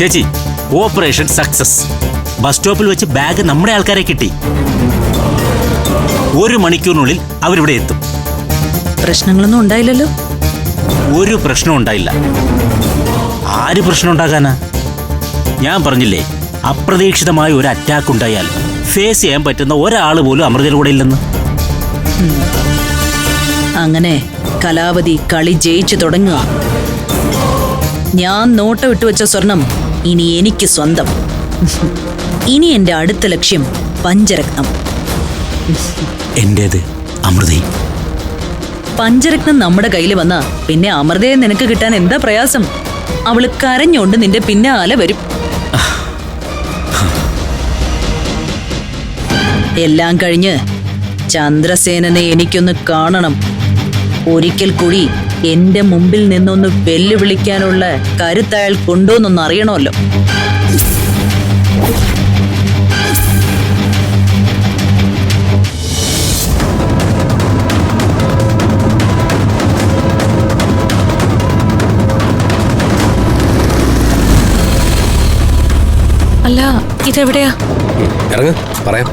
ചേച്ചി operation success. Bus സ്റ്റോപ്പിൽ വെച്ച് ബാഗ് നമ്മുടെ ആൾക്കാരെ കിട്ടി. ഒരു മണിക്കൂറിനുള്ളിൽ അവരിവിടെ എത്തും. പ്രശ്നങ്ങളൊന്നും ഉണ്ടായില്ലല്ലോ? ഒരു പ്രശ്നവും ഉണ്ടായില്ല. ആര് പ്രശ്നം ഉണ്ടാകാനാ ഞാൻ പറഞ്ഞില്ലേ അപ്രതീക്ഷിതമായ ഒരു അറ്റാക്ക് ഉണ്ടായാൽ ഫേസ് ചെയ്യാൻ പറ്റുന്ന ഒരാൾ പോലും അമൃതയുടെ കൂടെ ഇല്ലെന്ന്. അങ്ങനെ കലാവതി കളി ജയിച്ചു തുടങ്ങുക. ഞാൻ നോട്ട വിട്ടുവെച്ച സ്വർണം ഇനി എനിക്ക് സ്വന്തം. ഇനി എന്റെ അടുത്ത ലക്ഷ്യം പഞ്ചരത്നം. എന്റേത്? അമൃതയും പഞ്ചരത്നം നമ്മുടെ കയ്യിൽ വന്ന പിന്നെ അമൃതയെ നിനക്ക് കിട്ടാൻ എന്താ പ്രയാസം? അവൾ കരഞ്ഞോണ്ട് നിന്റെ പിന്നാലെ വരും. എല്ലാം കഴിഞ്ഞ് ചന്ദ്രസേനനെ എനിക്കൊന്ന് കാണണം. ഒരിക്കൽ കൂടി എന്റെ മുമ്പിൽ നിന്നൊന്ന് വെല്ലുവിളിക്കാനുള്ള കരുത്തയാൾ കൊണ്ടോന്നൊന്ന് അറിയണമല്ലോ. അല്ല ഇതെവിടെയാ? ഇറങ്ങ പറയാം.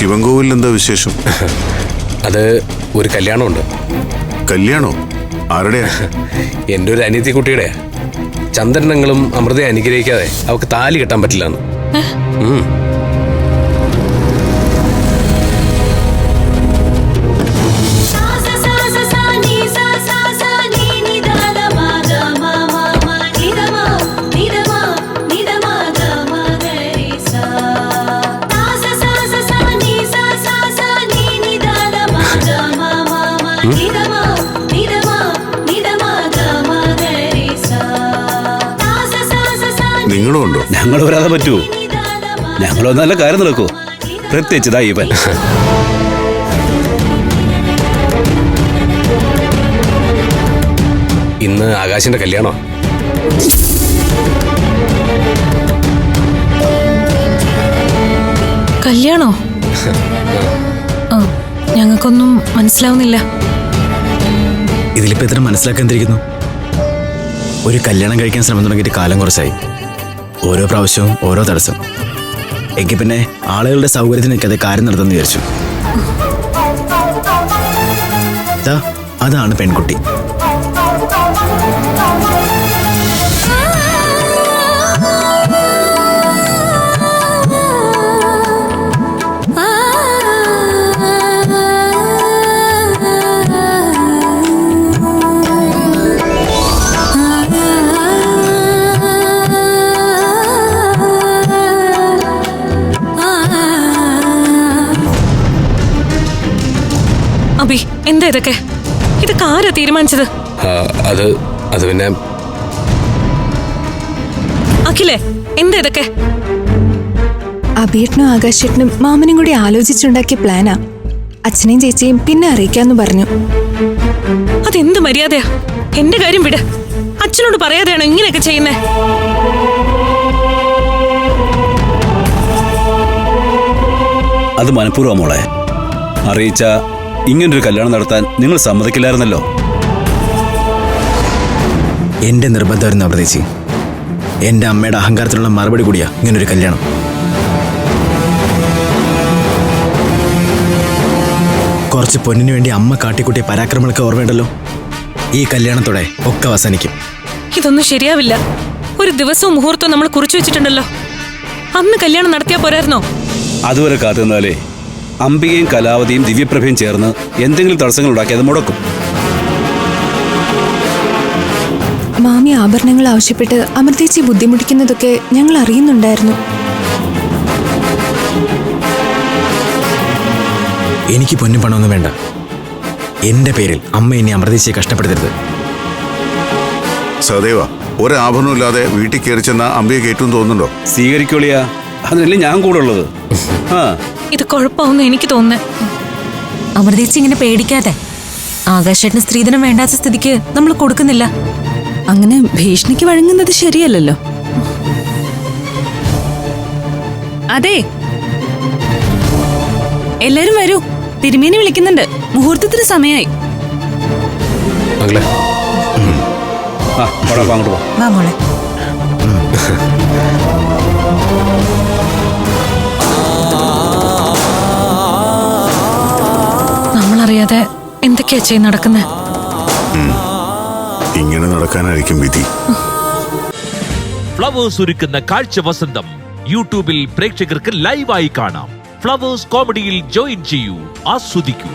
ശിവൻകോവിലിൽ എന്താ വിശേഷം? അത് ഒരു കല്യാണമുണ്ട്. കല്യാണോ? ആരുടെയാ? എന്റെ ഒരു അനിയത്തി കുട്ടിയുടെ. ചന്ദ്രനങ്ങളും അമൃതയെ അനുഗ്രഹിക്കാതെ അവക്ക് താലി കെട്ടാൻ പറ്റില്ല നിങ്ങളും ഉണ്ടോ? ഞങ്ങൾ വരാതെ പറ്റുമോ ഞങ്ങൾ നല്ല കാര്യം നടക്കൂ. പ്രത്യേകിച്ച് ഇതാ ഇവൻ. ഇന്ന് ആകാശിന്റെ കല്യാണോ? കല്യാണോ? ആ, ഞങ്ങൾക്കൊന്നും മനസ്സിലാവുന്നില്ല. ഇതിലിപ്പോ ഇത്ര മനസ്സിലാക്കാൻ തിരിക്കുന്നു? ഒരു കല്യാണം കഴിക്കാൻ ശ്രമം തുടങ്ങിയിട്ട് കാലം കുറച്ചായി. ഓരോ പ്രാവശ്യവും ഓരോ തടസ്സം. എങ്കിൽ പിന്നെ ആളുകളുടെ സൗകര്യത്തിന് നിൽക്കാതെ കാര്യം നടത്തുമെന്ന് വിചാരിച്ചു. അതാണ് പെൺകുട്ടി. അബി എന്താ ഇതൊക്കെ? ഇതൊക്കെ ആരാ തീരുമാനിച്ചത്? അത് അത് പിന്നെ അഖിലേ എന്താ ഇതൊക്കെ? അബീട്ടനും ആകാശേട്ടനും മാമനും കൂടി ആലോചിച്ചുണ്ടാക്കിയ പ്ലാനാ. അച്ഛനെയും ചേച്ചിയും പിന്നെ അറിയിക്കാന്ന് പറഞ്ഞു. അതെന്ത് മര്യാദയാ? എന്റെ കാര്യം വിട്. അച്ഛനോട് പറയാതെയാണോ ഇങ്ങനെയൊക്കെ ചെയ്യുന്നേ? അത് മനഃപൂർവം മോളെ. അറിയിച്ച ഇങ്ങനൊരു കല്യാണം നടത്താൻ നിങ്ങൾ സമ്മതിക്കില്ലായിരുന്നല്ലോ. എന്റെ നിർബന്ധമായിരുന്നു അപ്രതീക്ഷി എന്റെ അമ്മയുടെ അഹങ്കാരത്തിനുള്ള മറുപടി കൂടിയാ ഇങ്ങനൊരു കല്യാണം. കുറച്ച് പൊന്നിനു വേണ്ടി അമ്മ കാട്ടിക്കൂട്ടിയ പരാക്രമങ്ങളൊക്കെ ഓർമ്മയുണ്ടല്ലോ. ഈ കല്യാണത്തോടെ ഒക്കെ അവസാനിക്കും. ഇതൊന്നും ശരിയാവില്ല. ഒരു ദിവസവും മുഹൂർത്തവും നമ്മൾ കുറിച്ചു വെച്ചിട്ടുണ്ടല്ലോ. അന്ന് കല്യാണം നടത്തിയാ പോരായിരുന്നോ? അതുവരെ കാത്തുനിന്നാലേ അംബികയും കലാവതിയും ദിവ്യപ്രഭയും ചേർന്ന് എന്തെങ്കിലും തടസ്സങ്ങൾ ഉണ്ടാക്കി അത് മുടക്കും. മാമി ആഭരണങ്ങൾ ആവശ്യപ്പെട്ട് അമൃതേച്ചി ബുദ്ധിമുട്ടിക്കുന്നതൊക്കെ ഞങ്ങൾ അറിയുന്നുണ്ടായിരുന്നു. എനിക്ക് പൊന്നും പണമൊന്നും വേണ്ട. എന്റെ പേരിൽ അമ്മ എന്നെ അമൃതേശിയെ കഷ്ടപ്പെടുത്തരുത്. സഹദേവ ഒരാഭരണമില്ലാതെ വീട്ടിൽ കയറി ചെന്ന അമ്പയെ കയറ്റും തോന്നുന്നുണ്ടോ? സ്വീകരിക്കോളിയാ അതിനല്ലേ ഞാൻ കൂടെ ഉള്ളത് ആ. ഇത് കുഴപ്പമൊന്നും എനിക്ക് തോന്നുന്നു. അമൃതേച്ചി ഇങ്ങനെ പേടിക്കാതെ. ആകാശേട്ടന് സ്ത്രീധനം വേണ്ടാത്ത സ്ഥിതിക്ക് നമ്മൾ കൊടുക്കുന്നില്ല. അങ്ങനെ ഭീഷണിക്ക് വഴങ്ങുന്നത് ശരിയല്ലല്ലോ. അതെ. എല്ലാരും വരൂ. തിരുമേനി വിളിക്കുന്നുണ്ട്. മുഹൂർത്തത്തിന് അങ്ങോട്ട് വാ മോളെ. എന്തൊക്കെയാ ചെയ്ത് നടക്കുന്നത് ഇങ്ങനെ നടക്കാനായിരിക്കും വിധി. ഫ്ലവേഴ്സ് ഒരുക്കുന്ന കാഴ്ച വസന്തം യൂട്യൂബിൽ പ്രേക്ഷകർക്ക് ലൈവായി കാണാം. ഫ്ലവേഴ്സ് കോമഡിയിൽ ജോയിൻ ചെയ്യൂ ആസ്വദിക്കൂ.